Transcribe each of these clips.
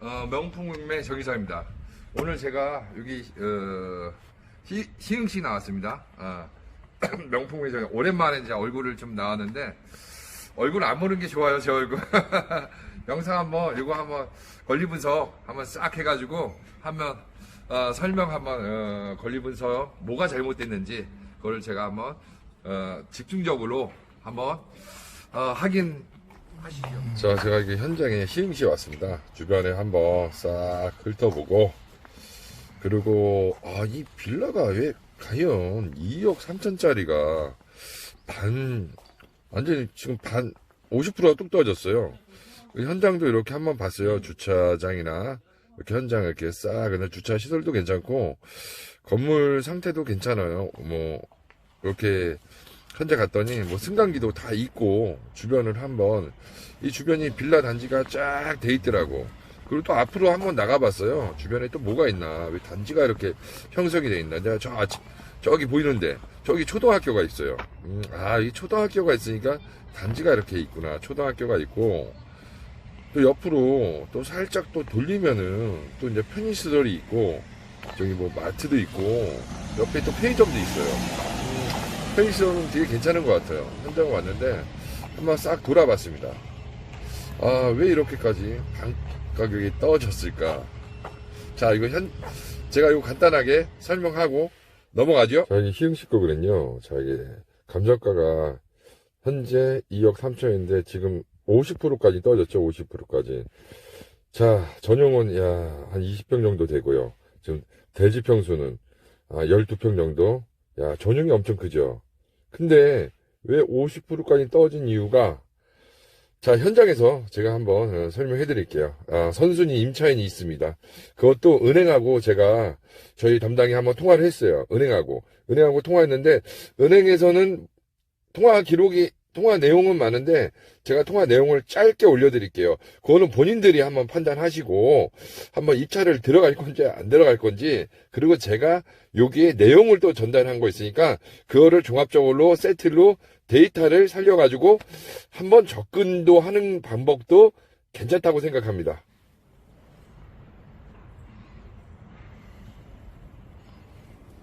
어, 명품의 정의사입니다. 오늘 제가 여기 어, 시, 시흥시 나왔습니다. 어, 명품의 정 오랜만에 이제 얼굴을 좀 나왔는데 얼굴 안 보는 게 좋아요, 제 얼굴. 영상 한번 이거 한번 권리 분석 한번 싹 해가지고 한번 어, 설명 한번 어, 권리 분석 뭐가 잘못됐는지 그거를 제가 한번 어, 집중적으로 한번 어, 확인 자, 제가 이게 현장에 시흥시에 왔습니다. 주변에 한번 싹 훑어보고, 그리고, 아, 이 빌라가 왜, 과연 2억 3천짜리가 반, 완전히 지금 반, 50%가 뚝 떨어졌어요. 그 현장도 이렇게 한번 봤어요. 주차장이나, 이렇게 현장 이렇게 싹, 근데 주차 시설도 괜찮고, 건물 상태도 괜찮아요. 뭐, 이렇게, 현재 갔더니 뭐 승강기도 다 있고 주변을 한번 이 주변이 빌라 단지가 쫙 돼 있더라고. 그리고 또 앞으로 한번 나가봤어요. 주변에 또 뭐가 있나? 왜 단지가 이렇게 형성이 돼 있나? 내가 저 아치- 저기 보이는데 저기 초등학교가 있어요. 음, 아, 이 초등학교가 있으니까 단지가 이렇게 있구나. 초등학교가 있고 또 옆으로 또 살짝 또 돌리면은 또 이제 편의시설이 있고 저기 뭐 마트도 있고 옆에 또 편의점도 있어요. 편의시설은 되게 괜찮은 것 같아요. 현장 왔는데 한번 싹 돌아봤습니다. 아, 왜 이렇게까지 방 가격이 떨어졌을까? 자, 이거 현, 제가 이거 간단하게 설명하고 넘어가죠. 자, 이게 희응식 거거든요. 자, 이게 감정가가 현재 2억 3천인데 지금 50%까지 떨어졌죠. 50%까지. 자, 전용은 야, 한 20평 정도 되고요. 지금 대지 평수는 아, 12평 정도. 야, 전용이 엄청 크죠. 근데 왜 50%까지 떨어진 이유가 자, 현장에서 제가 한번 어, 설명해 드릴게요. 아, 선순위 임차인이 있습니다. 그것도 은행하고 제가 저희 담당이 한번 통화를 했어요. 은행하고. 은행하고 통화했는데 은행에서는 통화 기록이 통화 내용은 많은데 제가 통화 내용을 짧게 올려드릴게요. 그거는 본인들이 한번 판단하시고 한번 입찰을 들어갈 건지 안 들어갈 건지 그리고 제가 여기에 내용을 또 전달한 거 있으니까 그거를 종합적으로 세트로 데이터를 살려가지고 한번 접근도 하는 방법도 괜찮다고 생각합니다.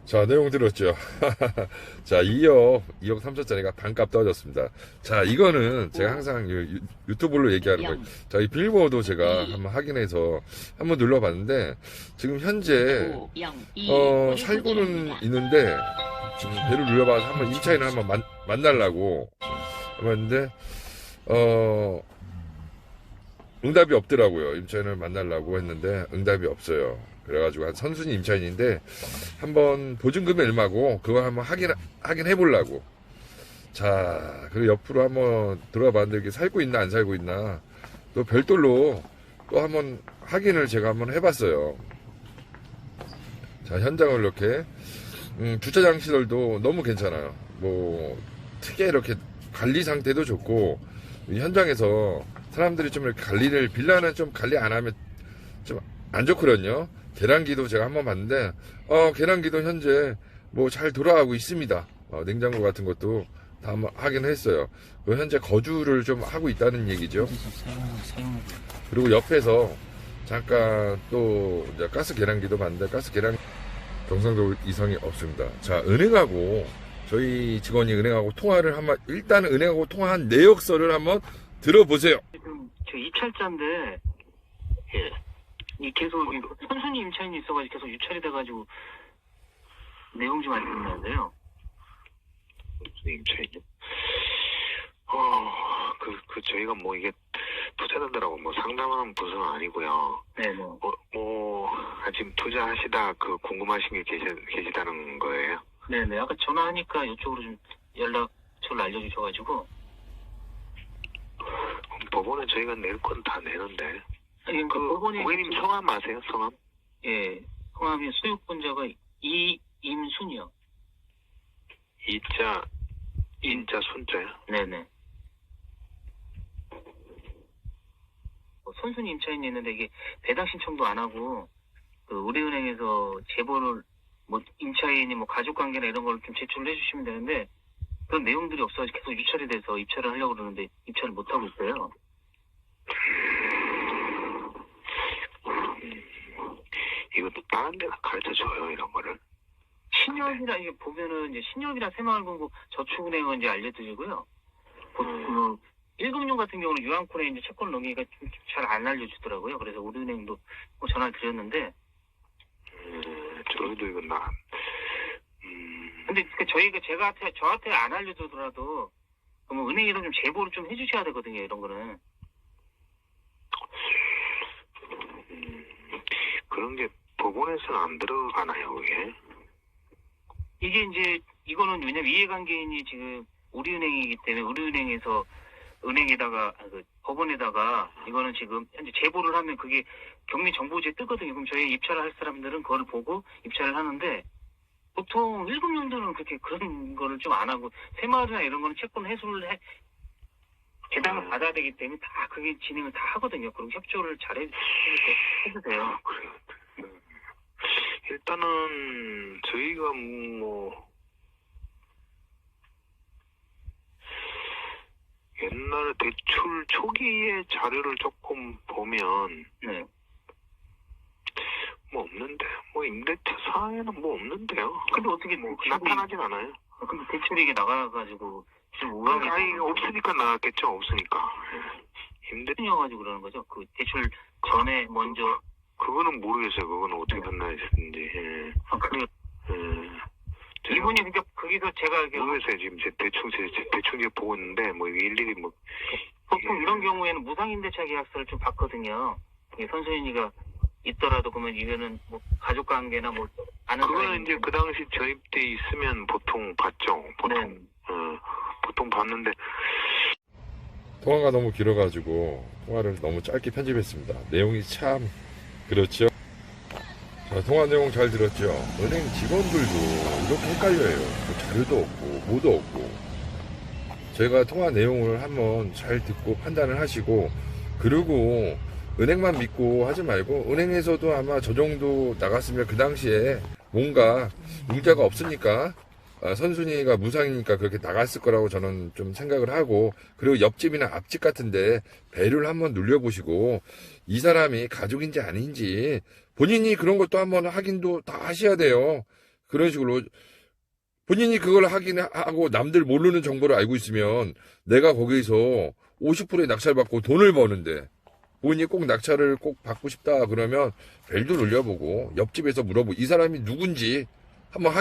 자, 내용 들었죠? 자, 2억, 2억 3천짜리가 반값 떨어졌습니다. 자, 이거는 제가 항상 유- 유튜브로 얘기하는 거예요. 자, 이 빌보도 제가 한번 확인해서 한번 눌러봤는데, 지금 현재, 어, 살고는 있는데, 지금 배를 눌러봐서 한번 임차인을 한번 만, 만나려고 했는데, 어, 응답이 없더라고요. 임차인을 만나려고 했는데, 응답이 없어요. 그래가지고 한 선순위 임차인인데, 한번 보증금이 얼마고, 그거 한번 확인, 확인해 보려고. 자, 그리고 옆으로 한번 들어가 봤는데, 이게 살고 있나, 안 살고 있나, 또 별도로 또 한번 확인을 제가 한번 해봤어요. 자, 현장을 이렇게, 음, 주차장 시설도 너무 괜찮아요. 뭐, 특히 이렇게 관리 상태도 좋고, 이 현장에서 사람들이 좀 이렇게 관리를, 빌라는 좀 관리 안 하면 좀 안 좋거든요. 계량기도 제가 한번 봤는데, 어, 계량기도 현재 뭐 잘 돌아가고 있습니다. 어, 냉장고 같은 것도 다 한번 확인을 했어요. 그 현재 거주를 좀 하고 있다는 얘기죠. 그리고 옆에서 잠깐 또 가스 계량기도 봤는데 가스 계량 경상도 이상이 없습니다. 자, 은행하고 저희 직원이 은행하고 통화를 한번 일단은 은행하고 통화한 내역서를 한번 들어보세요. 지금 저 입찰자인데 예. 이 계속 이 선순위 임차인이 있어가지고 계속 유찰이 돼가지고 내용 좀 알려주는데요. 임차인요? 어, 그, 그, 저희가 뭐 이게 투자자들하고 뭐 상담하는 부서는 아니고요. 네, 뭐 뭐, 뭐, 아, 지금 투자하시다 그 궁금하신 게 계시, 계시다는 거예요? 네네 아까 전화하니까 이쪽으로 좀 연락처를 알려주셔가지고 법원에 저희가 낼 건 다 내는데. 아니, 그, 그 법원이 고객님 성함 아세요? 성함? 예 성함이 수육분자가 이임순이요. 이자, 인자, 순자요? 네네. 뭐 선순위 임차인이 있는데 이게 배당 신청도 안 하고 그 우리은행에서 제보를 뭐 임차인이 뭐 가족 관계나 이런 걸 좀 제출을 해주시면 되는데 그런 내용들이 없어가지고 계속 유찰이 돼서 입찰을 하려고 그러는데 입찰을 못 하고 있어요. 다른 데가 가르쳐 줘요 이런 거를. 신협이라 이게 보면은 이제 신협이랑 새마을금고 저축은행은 이제 알려드리고요. 그 1금융 같은 경우는 유한콘에 이제 채권 넘기기가 잘 안 알려주더라고요. 그래서 우리은행도 뭐 전화를 드렸는데 음, 저희도 이거 나. 음, 근데 그 저희가 제가 한테 저한테 안 알려주더라도 그러면 은행에서 좀 제보를 좀 해주셔야 되거든요. 이런 거는 음, 그런 게 법원에서는 안 들어가나요 그게? 이게 이제 이거는 왜냐면 이해관계인이 지금 우리은행이기 때문에 우리은행에서 은행에다가 아, 그 법원에다가 이거는 지금 현재 제보를 하면 그게 격리 정보지에 뜨거든요. 그럼 저희 입찰을 할 사람들은 그걸 보고 입찰을 하는데 보통 1금융들은 그렇게 그런 거를 좀 안 하고 새마을이나 이런 거는 채권 회수를 해 배당을 음. 받아야 되기 때문에 다 그게 진행을 다 하거든요. 그리고 협조를 잘 해, 해주세요. 아, 그래요. 음. 일단은 저희가 뭐 옛날 대출 초기의 자료를 조금 보면 네. 뭐 없는데 뭐 임대차 사항에는 뭐 없는데요. 근데 어떻게 뭐 대출이- 나타나진 않아요. 근데 대출이 이게 나가가지고 좀 우왕이 아니 없으니까 나왔겠죠. 없으니까. 임대 려가지고 그러는 거죠. 그 대출 전에 먼저 그거는 모르겠어요. 그거는 어떻게 만나있는지. 예. 아, 그 예. 이분이 그러니까 거기서 제가 이렇게 모르겠어요. 지금 제 대충 제, 제 대충 제 보고 있는데 뭐 이게 일일이 뭐 보통 예. 이런 경우에는 무상임대차 계약서를 좀 받거든요. 이게 선수인이가 있더라도 그러면 이거는 뭐 가족 관계나 뭐 아는 그거는 이제 그 당시 저입 때 있으면 보통 봤죠. 보통 네. 어, 보통 봤는데 통화가 너무 길어가지고 통화를 너무 짧게 편집했습니다. 내용이 참 그렇죠. 자, 통화 내용 잘 들었죠? 은행 직원들도 이렇게 헷갈려요. 뭐 자료도 없고, 뭐도 없고. 저희가 통화 내용을 한번 잘 듣고 판단을 하시고, 그리고 은행만 믿고 하지 말고, 은행에서도 아마 저 정도 나갔으면 그 당시에 뭔가 융자가 없으니까, 아, 선순위가 무상이니까 그렇게 나갔을 거라고 저는 좀 생각을 하고, 그리고 옆집이나 앞집 같은데 배를 한번 눌려보시고, 이 사람이 가족인지 아닌지, 본인이 그런 것도 한번 확인도 다 하셔야 돼요. 그런 식으로. 본인이 그걸 확인하고 남들 모르는 정보를 알고 있으면 내가 거기서 50%의 낙찰받고 돈을 버는데 본인이 꼭 낙찰을 꼭 받고 싶다 그러면 벨도 눌려보고 옆집에서 물어보고 이 사람이 누군지 한번